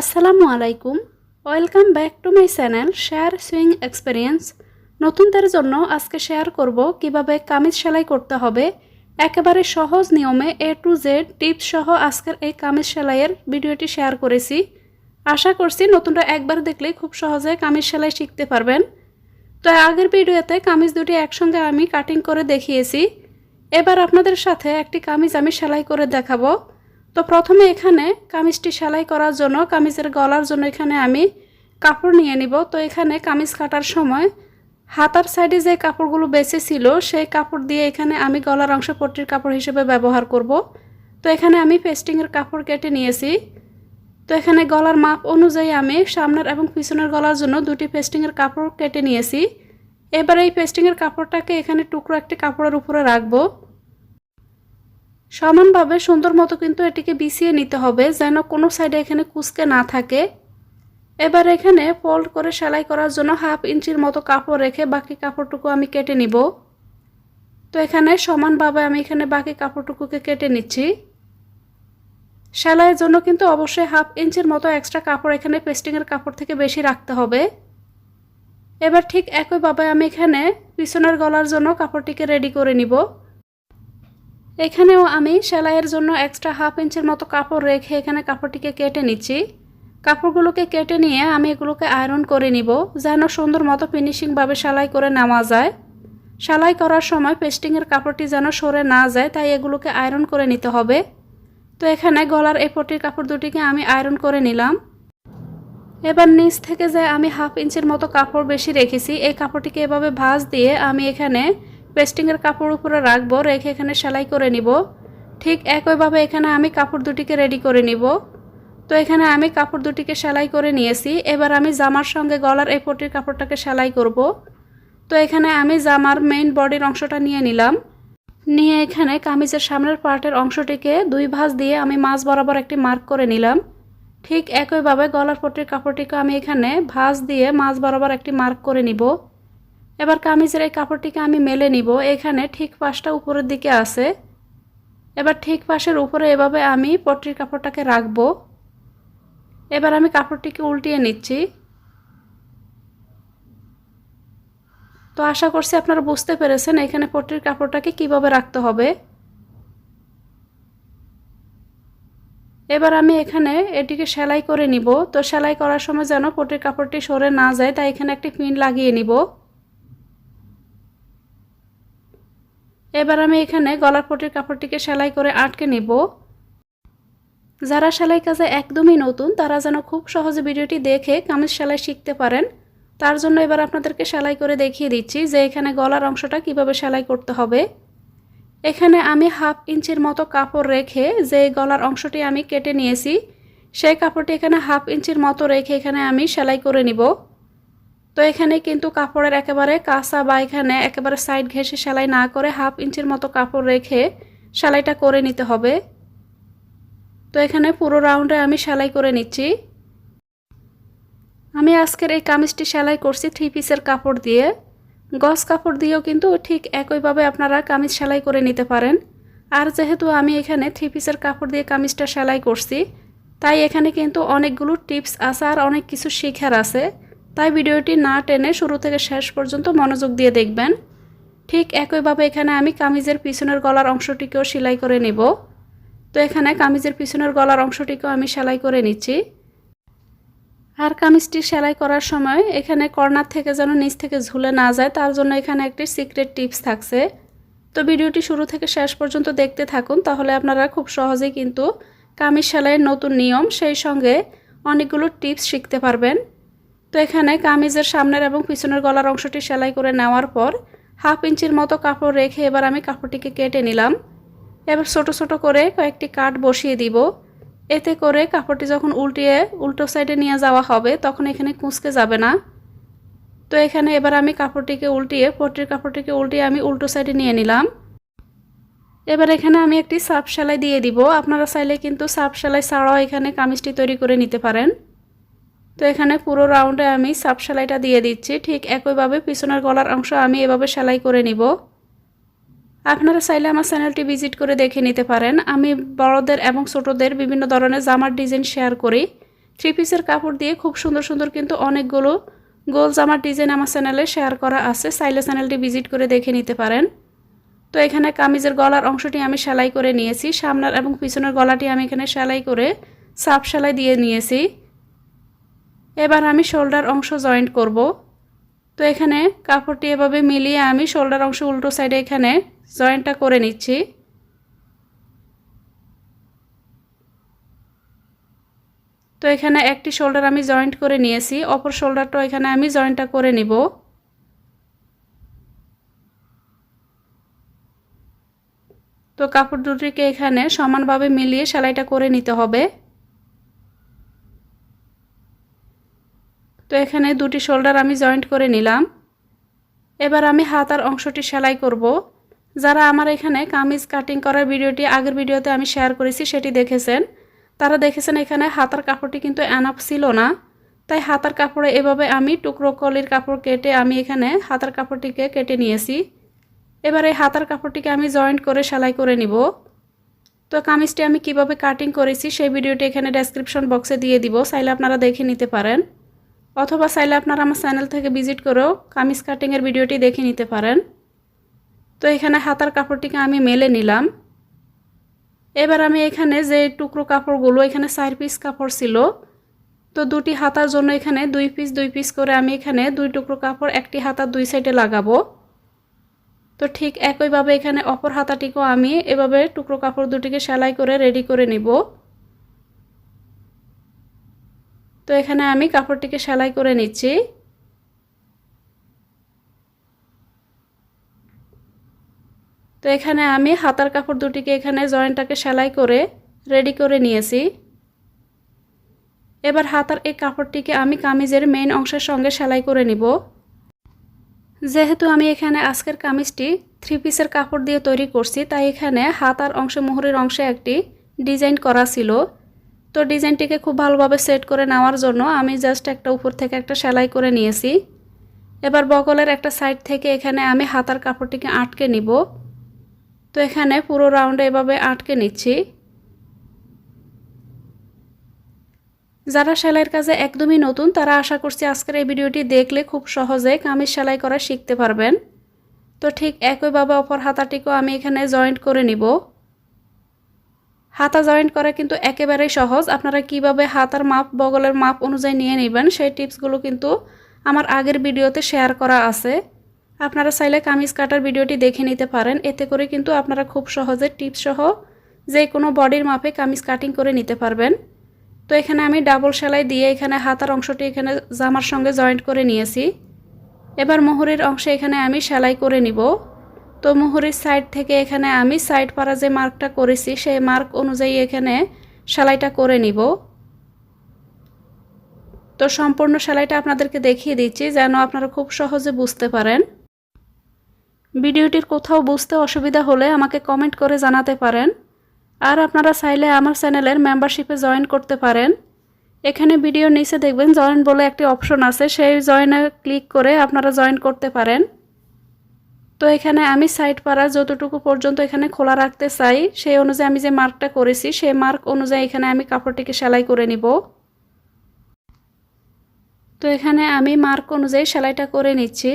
আসসালামু আলাইকুম। Welcome back to my channel share swing experience. নতুনদের জন্য আজকে শেয়ার করব কীভাবে কামিজ সেলাই করতে হবে। একেবারে সহজ নিয়মে এ টু জেড টিপস সহ আজকের এই কামিজ সেলাইয়ের ভিডিওটি শেয়ার করেছি। আশা করছি নতুনরা একবার দেখলে খুব সহজে কামিজ সেলাই শিখতে পারবেন। তো আগের ভিডিওতে কামিজ দুটি একসঙ্গে আমি কাটিং করে দেখিয়েছি। এবার আপনাদের সাথে একটি কামিজ আমি সেলাই করে দেখাবো। তো প্রথমে এখানে কামিজটি সেলাই করার জন্য, কামিজের গলার জন্য এখানে আমি কাপড় নিয়ে নিব। তো এখানে কামিজ কাটার সময় হাতার সাইডে যে কাপড়গুলো বেঁচে ছিল, সেই কাপড় দিয়ে এখানে আমি গলার অংশ পট্টির কাপড় হিসেবে ব্যবহার করব। তো এখানে আমি পেস্টিংয়ের কাপড় কেটে নিয়েছি। তো এখানে গলার মাপ অনুযায়ী আমি সামনের এবং পিছনের গলার জন্য দুটি পেস্টিংয়ের কাপড় কেটে নিয়েছি। এবার এই পেস্টিংয়ের কাপড়টাকে এখানে টুকরো একটি কাপড়ের উপরে রাখব। সমানভাবে সুন্দর মতো কিন্তু এটিকে বিছিয়ে নিতে হবে, যেন কোনো সাইডে এখানে কুচকে না থাকে। এবার এখানে ফোল্ড করে সেলাই করার জন্য হাফ ইঞ্চির মতো কাপড় রেখে বাকি কাপড়টুকু আমি কেটে নিব। তো এখানে সমানভাবে আমি এখানে বাকি কাপড়টুকুকে কেটে নিচ্ছি। সেলাইয়ের জন্য কিন্তু অবশ্যই হাফ ইঞ্চির মতো এক্সট্রা কাপড় এখানে পেস্টিংয়ের কাপড় থেকে বেশি রাখতে হবে। এবার ঠিক একইভাবে আমি এখানে পিছনের গলার জন্য কাপড়টিকে রেডি করে নিব। এখানেও আমি সেলাইয়ের জন্য এক্সট্রা হাফ ইঞ্চের মতো কাপড় রেখে এখানে কাপড়টিকে কেটে নিচ্ছি। কাপড়গুলোকে কেটে নিয়ে আমি এগুলোকে আয়রন করে নিব, যেন সুন্দর মতো ফিনিশিংভাবে সেলাই করে নেওয়া যায়। সেলাই করার সময় পেস্টিংয়ের কাপড়টি যেন সরে না যায়, তাই এগুলোকে আয়রন করে নিতে হবে। তো এখানে গলার এই পটির কাপড় দুটিকে আমি আয়রন করে নিলাম। এবার নিচ থেকে যে আমি হাফ ইঞ্চের মতো কাপড় বেশি রেখেছি, এই কাপড়টিকে এভাবে ভাঁজ দিয়ে আমি এখানে পেস্টিংয়ের কাপড় উপরে রাখব, রেখে এখানে সেলাই করে নিব। ঠিক একইভাবে এখানে আমি কাপড় দুটিকে রেডি করে নিব। তো এখানে আমি কাপড় দুটিকে সেলাই করে নিয়েছি। এবার আমি জামার সঙ্গে গলার এই পটির কাপড়টাকে সেলাই করব। তো এখানে আমি জামার মেইন বডির অংশটা নিয়ে নিলাম। নিয়ে এখানে কামিজের সামনের পার্টের অংশটিকে দুই ভাঁজ দিয়ে আমি মাছ বরাবর একটি মার্ক করে নিলাম। ঠিক একইভাবে গলার পটির কাপড়টিকে আমি এখানে ভাঁজ দিয়ে মাছ বরাবর একটি মার্ক করে নিব। এবার কামিজের এই কাপড়টিকে আমি মেলে নিব। এখানে ঠিক পাশটা উপরের দিকে আছে। এবার ঠিক পাশের উপরে এভাবে আমি পট্টির কাপড়টাকে রাখব। এবার আমি কাপড়টিকে উল্টিয়ে নিচ্ছি। তো আশা করছি আপনারা বুঝতে পেরেছেন এখানে পট্টির কাপড়টাকে কীভাবে রাখতে হবে। এবার আমি এখানে এটিকে সেলাই করে নিব। তো সেলাই করার সময় যেন পটির কাপড়টি সরে না যায়, তাই এখানে একটি পিন লাগিয়ে নিব। এবার আমি এখানে গলার পটির কাপড়টিকে সেলাই করে আটকে নিব। যারা সেলাই কাজে একদমই নতুন, তারা যেন খুব সহজে ভিডিওটি দেখে কামিজ সেলাই শিখতে পারেন। তার জন্য এবার আপনাদেরকে সেলাই করে দেখিয়ে দিচ্ছি যে এখানে গলার অংশটা কীভাবে সেলাই করতে হবে। এখানে আমি হাফ ইঞ্চির মতো কাপড় রেখে যে গলার অংশটি আমি কেটে নিয়েছি, সেই কাপড়টি এখানে হাফ ইঞ্চির মতো রেখে এখানে আমি সেলাই করে নিব। তো এখানে কিন্তু কাপড়ের একেবারে কাঁচা বা এখানে একেবারে সাইড ঘেঁষে সেলাই না করে হাফ ইঞ্চির মতো কাপড় রেখে সেলাইটা করে নিতে হবে। তো এখানে পুরো রাউন্ডে আমি সেলাই করে নিচ্ছি। আমি আজকের এই কামিজটি সেলাই করছি থ্রি পিসের কাপড় দিয়ে। গস কাপড় দিয়েও কিন্তু ঠিক একইভাবে আপনারা কামিজ সেলাই করে নিতে পারেন। আর যেহেতু আমি এখানে থ্রি পিসের কাপড় দিয়ে কামিজটা সেলাই করছি, তাই এখানে কিন্তু অনেকগুলো টিপস আছে আর অনেক কিছু শেখার আছে। তাই ভিডিওটি না টেনে শুরু থেকে শেষ পর্যন্ত মনোযোগ দিয়ে দেখবেন। ঠিক একইভাবে এখানে আমি কামিজের পিছনের গলার অংশটিকেও সেলাই করে নেব। তো এখানে কামিজের পিছনের গলার অংশটিকেও আমি সেলাই করে নিচ্ছি। আর কামিজটি সেলাই করার সময় এখানে কর্নার থেকে যেন নিচ থেকে ঝুলে না যায়, তার জন্য এখানে একটি সিক্রেট টিপস থাকছে। তো ভিডিওটি শুরু থেকে শেষ পর্যন্ত দেখতে থাকুন, তাহলে আপনারা খুব সহজেই কিন্তু কামিজ সেলাইয়ের নতুন নিয়ম সেই সঙ্গে অনেকগুলো টিপস শিখতে পারবেন। তো এখানে কামিজের সামনের এবং পিছনের গলার অংশটি সেলাই করে নেওয়ার পর হাফ ইঞ্চির মতো কাপড় রেখে এবার আমি কাপড়টিকে কেটে নিলাম। এবার ছোট ছোট করে কয়েকটি কাট বসিয়ে দিব। এতে করে কাপড়টি যখন উল্টিয়ে উল্টো সাইডে নিয়ে যাওয়া হবে, তখন এখানে কুঁচকে যাবে না। তো এখানে এবার আমি কাপড়টিকে উল্টিয়ে, পট্টির কাপড়টিকে উল্টিয়ে আমি উল্টো সাইডে নিয়ে নিলাম। এবার এখানে আমি একটি সাপ সেলাই দিয়ে দিব। আপনারা চাইলে কিন্তু সাপ সেলাই ছাড়াও এখানে কামিজটি তৈরি করে নিতে পারেন। তো এখানে পুরো রাউন্ডে আমি সাপ সেলাইটা দিয়ে দিচ্ছি। ঠিক একইভাবে পিছনের গলার অংশ আমি এভাবে সেলাই করে নিব। আপনারা চাইলে আমার চ্যানেলটি ভিজিট করে দেখে নিতে পারেন। আমি বড়দের এবং ছোটদের বিভিন্ন ধরনের জামার ডিজাইন শেয়ার করি। থ্রি পিসের কাপড় দিয়ে খুব সুন্দর সুন্দর কিন্তু অনেকগুলো গোল জামার ডিজাইন আমার চ্যানেলে শেয়ার করা আছে। চাইলে চ্যানেলটি ভিজিট করে দেখে নিতে পারেন। তো এখানে কামিজের গলার অংশটি আমি সেলাই করে নিয়েছি। সামনের এবং পিছনের গলাটি আমি এখানে সেলাই করে সাপ সেলাই দিয়ে নিয়েছি। এবার আমি শোল্ডার অংশ জয়েন্ট করব। তো এখানে কাপড়টি এভাবে মিলিয়ে আমি শোল্ডার অংশ উল্টো সাইডে এখানে জয়েন্টটা করে নিচ্ছি। তো এখানে একটি শোল্ডার আমি জয়েন্ট করে নিয়েছি, অপর শোল্ডারটা এখানে আমি জয়েন্টটা করে নিব। তো কাপড় দুটিকে এখানে সমানভাবে মিলিয়ে সেলাইটা করে নিতে হবে। তো এখানে দুটি শোল্ডার আমি জয়েন্ট করে নিলাম। এবার আমি হাতার অংশটি সেলাই করব। যারা আমার এখানে কামিজ কাটিং করার ভিডিওটি আগের ভিডিওতে আমি শেয়ার করেছি, সেটি দেখেছেন। তারা দেখেছেন এখানে হাতার কাপড়টি কিন্তু অ্যানাপ ছিল না। তাই হাতার কাপড়ে এভাবে আমি টুকরো কলির কাপড় কেটে আমি এখানে হাতার কাপড়টিকে কেটে নিয়েছি। এবার এই হাতার কাপড়টিকে আমি জয়েন্ট করে সেলাই করে নিব। তো কামিজটি আমি কীভাবে কাটিং করেছি, সেই ভিডিওটি এখানে ডেসক্রিপশন বক্সে দিয়ে দিব। চাইলে আপনারা দেখে নিতে পারেন। অথবা চাইলে আপনারা আমার চ্যানেল থেকে ভিজিট করেও কামিজ কাটিংয়ের ভিডিওটি দেখে নিতে পারেন। তো এখানে হাতার কাপড়টিকে আমি মেলে নিলাম। এবার আমি এখানে যে টুকরো কাপড়গুলো, এখানে চার পিস কাপড় ছিল, তো দুটি হাতার জন্য এখানে দুই পিস দুই পিস করে আমি এখানে দুই টুকরো কাপড়, একটি হাতার দুই সাইডে লাগাবো। তো ঠিক একইভাবে এখানে অপর হাতাটিকেও আমি এভাবে টুকরো কাপড় দুটিকে সেলাই করে রেডি করে নিব। তো এখানে আমি কাপড়টিকে সেলাই করে নিচ্ছি। তো এখানে আমি হাতার কাপড় দুটিকে এখানে জয়েন্টটাকে সেলাই করে রেডি করে নিয়েছি। এবার হাতার এই কাপড়টিকে আমি কামিজের মেইন অংশের সঙ্গে সেলাই করে নিব। যেহেতু আমি এখানে আজকের কামিজটি থ্রি পিসের কাপড় দিয়ে তৈরি করছি, তাই এখানে হাতার অংশে, মোহরের অংশে একটি ডিজাইন করা ছিল। তো ডিজাইনটিকে খুব ভালোভাবে সেট করে নেওয়ার জন্য আমি জাস্ট একটা উপর থেকে একটা সেলাই করে নিয়েছি। এবার বগলের একটা সাইড থেকে এখানে আমি হাতার কাপড়টিকে আটকে নিব। তো এখানে পুরো রাউন্ডে এভাবে আটকে নিচ্ছি। যারা সেলাইয়ের কাজে একদমই নতুন, তারা আশা করছি আজকের এই ভিডিওটি দেখলে খুব সহজে কামিজ সেলাই করা শিখতে পারবেন। তো ঠিক একইভাবে অপর হাতাটিকেও আমি এখানে জয়েন্ট করে নিব। হাতা জয়েন্ট করা কিন্তু একেবারেই সহজ। আপনারা কীভাবে হাতার মাপ, বগলের মাপ অনুযায়ী নিয়ে নেবেন, সেই টিপসগুলো কিন্তু আমার আগের ভিডিওতে শেয়ার করা আছে। আপনারা চাইলে কামিজ কাটার ভিডিওটি দেখে নিতে পারেন। এতে করে কিন্তু আপনারা খুব সহজে টিপস সহ যে কোনো বডির মাপে কামিজ কাটিং করে নিতে পারবেন। তো এখানে আমি ডাবল সেলাই দিয়ে এখানে হাতার অংশটি এখানে জামার সঙ্গে জয়েন্ট করে নিয়েছি। এবার মোহরের অংশে এখানে আমি সেলাই করে নিব। তো মোহরের সাইড থেকে এখানে আমি সাইড পাড়া যে মার্কটা করেছি, সেই মার্ক অনুযায়ী এখানে সেলাইটা করে নিব। তো সম্পূর্ণ সেলাইটা আপনাদেরকে দেখিয়ে দিচ্ছি, যেন আপনারা খুব সহজে বুঝতে পারেন। ভিডিওটির কোথাও বুঝতে অসুবিধা হলে আমাকে কমেন্ট করে জানাতে পারেন। আর আপনারা চাইলে আমার চ্যানেলের মেম্বারশিপে জয়েন করতে পারেন। এখানে ভিডিও নিচে দেখবেন জয়েন বলে একটি অপশন আছে, সেই জয়েনে ক্লিক করে আপনারা জয়েন করতে পারেন। তো এখানে আমি সাইড পাড়া যতটুকু পর্যন্ত এখানে খোলা রাখতে চাই, সেই অনুযায়ী আমি যে মার্কটা করেছি, সেই মার্ক অনুযায়ী এখানে আমি কাপড়টিকে সেলাই করে নিব। তো এখানে আমি মার্ক অনুযায়ী সেলাইটা করে নিচ্ছি।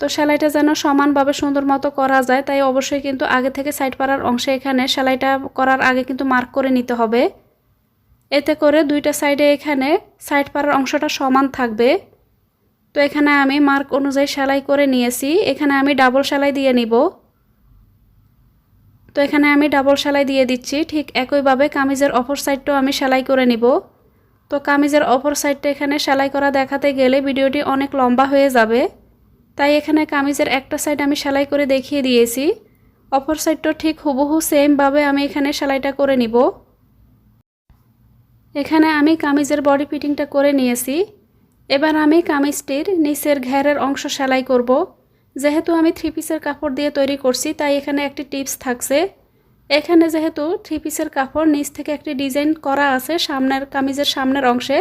তো সেলাইটা যেন সমানভাবে সুন্দর মতো করা যায়, তাই অবশ্যই কিন্তু আগে থেকে সাইড পাড়ার অংশে এখানে সেলাইটা করার আগে কিন্তু মার্ক করে নিতে হবে। এতে করে দুইটা সাইডে এখানে সাইড পাড়ার অংশটা সমান থাকবে। তো এখানে আমি মার্ক অনুযায়ী সেলাই করে নিয়েছি। এখানে আমি ডাবল সেলাই দিয়ে নিব। তো এখানে আমি ডাবল সেলাই দিয়ে দিচ্ছি। ঠিক একইভাবে কামিজের অপর সাইডটাও আমি সেলাই করে নিব। তো কামিজের অপর সাইডটা এখানে সেলাই করা দেখাতে গেলে ভিডিওটি অনেক লম্বা হয়ে যাবে। তাই এখানে কামিজের একটা সাইড আমি সেলাই করে দেখিয়ে দিয়েছি। অপর সাইডটা ঠিক হুবহু সেমভাবে আমি এখানে সেলাইটা করে নিব। এখানে আমি কামিজের বডি ফিটিংটা করে নিয়েছি। এবার আমি কামিজটির নিচের ঘেরের অংশ সেলাই করব। যেহেতু আমি থ্রি পিসের কাপড় দিয়ে তৈরি করছি, তাই এখানে একটি টিপস থাকছে। এখানে যেহেতু থ্রি পিসের কাপড় নিচ থেকে একটি ডিজাইন করা আছে সামনের, কামিজের সামনের অংশে,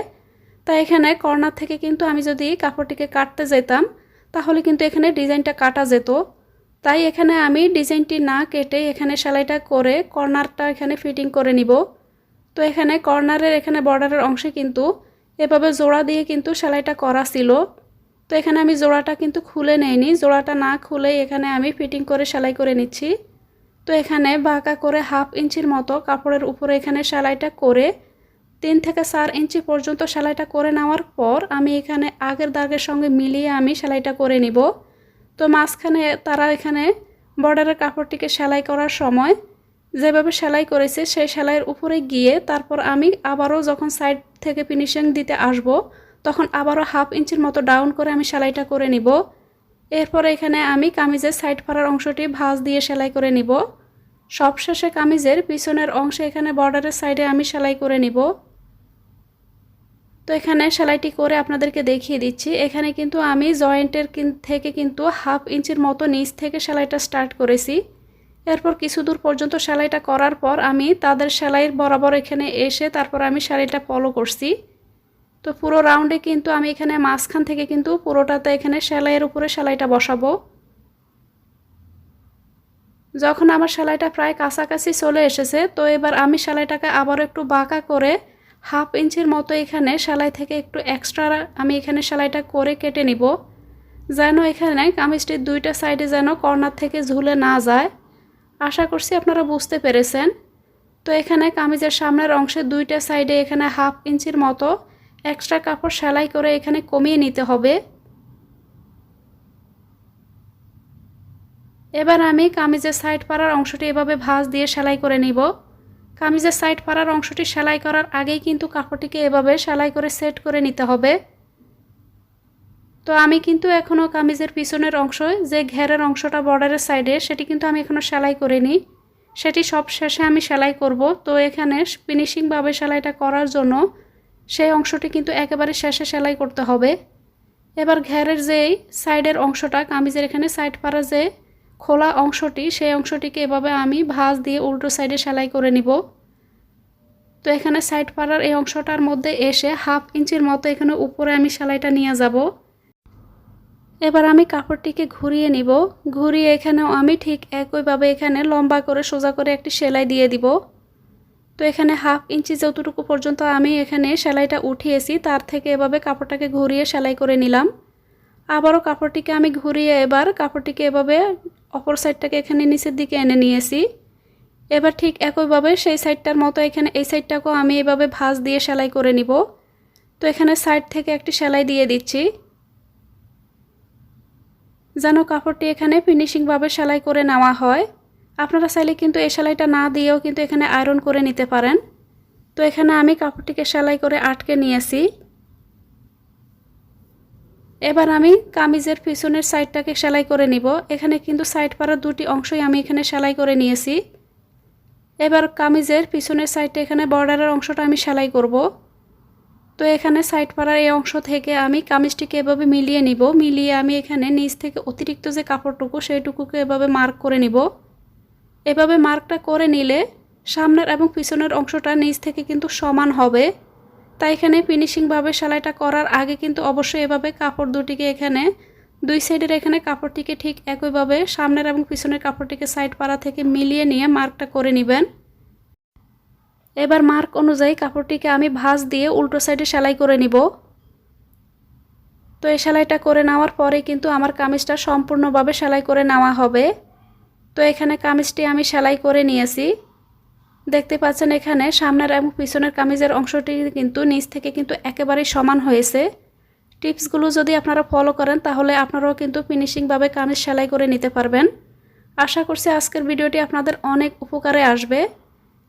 তাই এখানে কর্নার থেকে কিন্তু আমি যদি কাপড়টিকে কাটতে যেতাম, তাহলে কিন্তু এখানে ডিজাইনটা কাটা যেত। তাই এখানে আমি ডিজাইনটি না কেটে এখানে সেলাইটা করে কর্নারটা এখানে ফিটিং করে নিব। তো এখানে কর্নারের, এখানে বর্ডারের অংশে কিন্তু এভাবে জোড়া দিয়ে কিন্তু সেলাইটা করা ছিল। তো এখানে আমি জোড়াটা কিন্তু খুলে নেইনি। জোড়াটা না খুলেই এখানে আমি ফিটিং করে সেলাই করে নিচ্ছি। তো এখানে বাঁকা করে হাফ ইঞ্চির মতো কাপড়ের উপরে এখানে সেলাইটা করে তিন থেকে চার ইঞ্চি পর্যন্ত সেলাইটা করে নেওয়ার পর আমি এখানে আগের দাগের সঙ্গে মিলিয়ে আমি সেলাইটা করে নিব। তো মাঝখানে তারা এখানে বর্ডারের কাপড়টিকে সেলাই করার সময় যেভাবে সেলাই করেছে, সেই সেলাইয়ের উপরে গিয়ে তারপর আমি আবারও যখন সাইড থেকে ফিনিশিং দিতে আসব, তখন আবারও হাফ ইঞ্চির মতো ডাউন করে আমি সেলাইটা করে নিব। এরপর এখানে আমি কামিজের সাইড পাড়ার অংশটি ভাঁজ দিয়ে সেলাই করে নিব। সবশেষে কামিজের পিছনের অংশে এখানে বর্ডারের সাইডে আমি সেলাই করে নিব। তো এখানে সেলাইটি করে আপনাদেরকে দেখিয়ে দিচ্ছি। এখানে কিন্তু আমি জয়েন্টের থেকে কিন্তু হাফ ইঞ্চির মতো নিচ থেকে সেলাইটা স্টার্ট করেছি। এরপর কিছু দূর পর্যন্ত সেলাইটা করার পর আমি তাদের সেলাইয়ের বরাবর এখানে এসে তারপর আমি সেলাইটা ফলো করছি। তো পুরো রাউন্ডে কিন্তু আমি এখানে মাঝখান থেকে কিন্তু পুরোটাতে এখানে সেলাইয়ের উপরে সেলাইটা বসাবো। যখন আমার সেলাইটা প্রায় কাছাকাছি চলে এসেছে, তো এবার আমি সেলাইটাকে আবারও একটু বাঁকা করে হাফ ইঞ্চির মতো এখানে সেলাই থেকে একটু এক্সট্রা আমি এখানে সেলাইটা করে কেটে নিব। যেন এখানে কামিজটির দুইটা সাইডে যেন কর্নার থেকে ঝুলে না যায়। আশা করছি আপনারা বুঝতে পেরেছেন। তো এখানে কামিজের সামনের অংশে দুইটা সাইডে এখানে হাফ ইঞ্চির মতো এক্সট্রা কাপড় সেলাই করে এখানে কমিয়ে নিতে হবে। এবার আমি কামিজের সাইড পাড়ার অংশটি এভাবে ভাঁজ দিয়ে সেলাই করে নিব। কামিজের সাইড পাড়ার অংশটি সেলাই করার আগেই কিন্তু কাপড়টিকে এভাবে সেলাই করে সেট করে নিতে হবে। তো আমি কিন্তু এখনও কামিজের পিছনের অংশ, যে ঘেরের অংশটা বর্ডারের সাইডে সেটি কিন্তু আমি এখনও সেলাই করিনি। সেটি সব শেষে আমি সেলাই করব। তো এখানে ফিনিশিংভাবে সেলাইটা করার জন্য সেই অংশটি কিন্তু একেবারে শেষে সেলাই করতে হবে। এবার ঘেরের যেই সাইডের অংশটা, কামিজের এখানে সাইড পাড়া যে খোলা অংশটি, সেই অংশটিকে এভাবে আমি ভাঁজ দিয়ে উল্টো সাইডে সেলাই করে নিব। তো এখানে সাইড পাড়ার এই অংশটার মধ্যে এসে হাফ ইঞ্চির মতো এখানে উপরে আমি সেলাইটা নিয়ে যাব। এবার আমি কাপড়টিকে ঘুরিয়ে নিব। ঘুরিয়ে এখানেও আমি ঠিক একইভাবে এখানে লম্বা করে সোজা করে একটি সেলাই দিয়ে দিব। তো এখানে হাফ ইঞ্চি যতটুকু পর্যন্ত আমি এখানে সেলাইটা উঠিয়েছি, তার থেকে এভাবে কাপড়টাকে ঘুরিয়ে সেলাই করে নিলাম। আবারও কাপড়টিকে আমি ঘুরিয়ে এবার কাপড়টিকে এভাবে অপর সাইডটাকে এখানে নিচের দিকে এনে নিয়েছি। এবার ঠিক একইভাবে সেই সাইডটার মতো এখানে এই সাইডটাকেও আমি এভাবে ভাঁজ দিয়ে সেলাই করে নিব। তো এখানে সাইড থেকে একটি সেলাই দিয়ে দিচ্ছি। যেন কাপড়টি এখানে ফিনিশিংভাবে সেলাই করে নেওয়া হয়। আপনারা চাইলে কিন্তু এই সেলাইটা না দিয়েও কিন্তু এখানে আয়রন করে নিতে পারেন। তো এখানে আমি কাপড়টিকে সেলাই করে আটকে নিয়েছি। এবার আমি কামিজের পিছনের সাইডটাকে সেলাই করে নিব। এখানে কিন্তু সাইড পাড়ার দুটি অংশই আমি এখানে সেলাই করে নিয়েছি। এবার কামিজের পিছনের সাইডটা এখানে বর্ডারের অংশটা আমি সেলাই করব। তো এখানে সাইড পাড়ার এই অংশ থেকে আমি কামিজটিকে এভাবে মিলিয়ে নিব। মিলিয়ে আমি এখানে নিচ থেকে অতিরিক্ত যে কাপড়টুকু সেইটুকুকে এভাবে মার্ক করে নিব। এভাবে মার্কটা করে নিলে সামনের এবং পিছনের অংশটা নিচ থেকে কিন্তু সমান হবে। তাই এখানে ফিনিশিংভাবে সেলাইটা করার আগে কিন্তু অবশ্যই এভাবে কাপড় দুটিকে এখানে, দুই সাইডের এখানে কাপড়টিকে ঠিক একইভাবে সামনের এবং পিছনের কাপড়টিকে সাইড পাড়া থেকে মিলিয়ে নিয়ে মার্কটা করে নেবেন। এবার মার্ক অনুযায়ী কাপড়টিকে আমি ভাঁজ দিয়ে উল্টো সাইডে সেলাই করে নিব। তো এই সেলাইটা করে নেওয়ার পরে কিন্তু আমার কামিজটা সম্পূর্ণভাবে সেলাই করে নেওয়া হবে। তো এখানে কামিজটি আমি সেলাই করে নিয়েছি। দেখতে পাচ্ছেন এখানে সামনের এবং পিছনের কামিজের অংশটি কিন্তু নিচ থেকে কিন্তু একেবারেই সমান হয়েছে। টিপসগুলো যদি আপনারা ফলো করেন তাহলে আপনারাও কিন্তু ফিনিশিংভাবে কামিজ সেলাই করে নিতে পারবেন। আশা করছি আজকের ভিডিওটি আপনাদের অনেক উপকারে আসবে।